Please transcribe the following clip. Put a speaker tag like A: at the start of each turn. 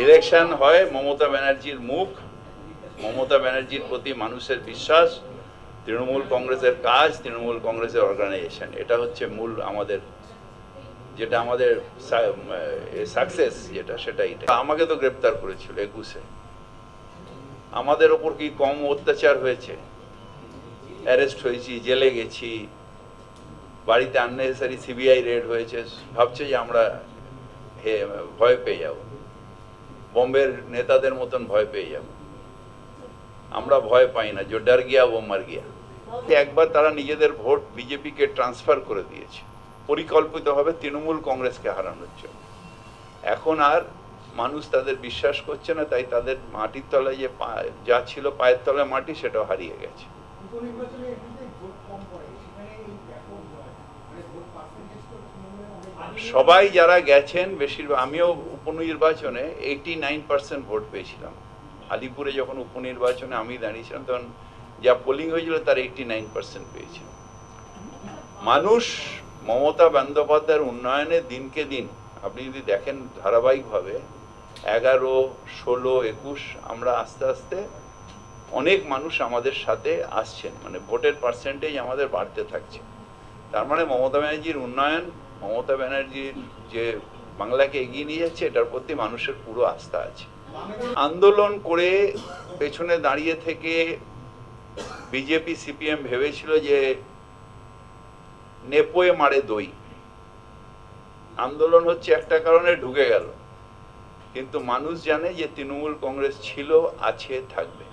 A: Election হয় মমতা ব্যানার্জির মুখ মমতা ব্যানার্জির প্রতি মানুষের বিশ্বাস তৃণমূল কংগ্রেসের কাজ তৃণমূল কংগ্রেসের অর্গানাইজেশন এটা হচ্ছে মূল আমাদের যেটা আমাদের সাকসেস যেটা সেটাই আমাকে তো গ্রেপ্তার করেছিল একুশে আমাদের ওপর কি কম অত্যাচার হয়েছে অ্যারেস্ট হয়েছি জেলে গেছি বাড়িতে আননেসেসারি সিবিআই রেড হয়েছে ভাবছে যে আমরা ভয় পেয়ে যাব বম্বের নেতাদের মতন ভয় পেয়ে যাব। আমরা ভয় পাই না, যে ডর গিয়া ও মার গিয়া। একবার তারা নিজেদের ভোট বিজেপিকে ট্রান্সফার করে দিয়েছে। পরিকল্পিতভাবে তৃণমূল কংগ্রেসকে হারানোর জন্য। এখন আর মানুষ তাদের বিশ্বাস করছে না, তাই তাদের মাটির তলায় যে যা ছিল পায়ের তলায় মাটি, সেটাও হারিয়ে গেছে। সবাই যারা গেছেন, বেশিরভাগ, আমিও উপনির্বাচনে এইটি নাইন পার্সেন্ট ভোট পেয়েছিলাম। আলিপুরে যখন উপনির্বাচনে আমি দাঁড়িয়েছিলাম, তখন যা পোলিং হয়েছিল তার এইটি নাইন পার্সেন্ট পেয়েছিলাম। মানুষ মমতা বন্দ্যোপাধ্যায়ের উন্নয়নে দিনকে দিন, আপনি যদি দেখেন ধারাবাহিকভাবে, এগারো, ষোলো, একুশ, আমরা আস্তে আস্তে অনেক মানুষ আমাদের সাথে আসছেন মানে ভোটের পার্সেন্টেজ আমাদের বাড়তে থাকছে। তার মানে মমতা ব্যানার্জির উন্নয়ন মমতা ব্যানার্জির যে বাংলাকে এগিয়ে নিয়ে যাচ্ছে, এটার প্রতি মানুষের পুরো আস্থা আছে। আন্দোলন করে পেছনে দাঁড়িয়ে থেকে বিজেপি, সিপিএম ভেবেছিল যে নেপোয়ে মারে দই। আন্দোলন হচ্ছে একটা কারণে ঢুকে গেল। কিন্তু মানুষ জানে যে তৃণমূল কংগ্রেস ছিল, আছে, থাকবে।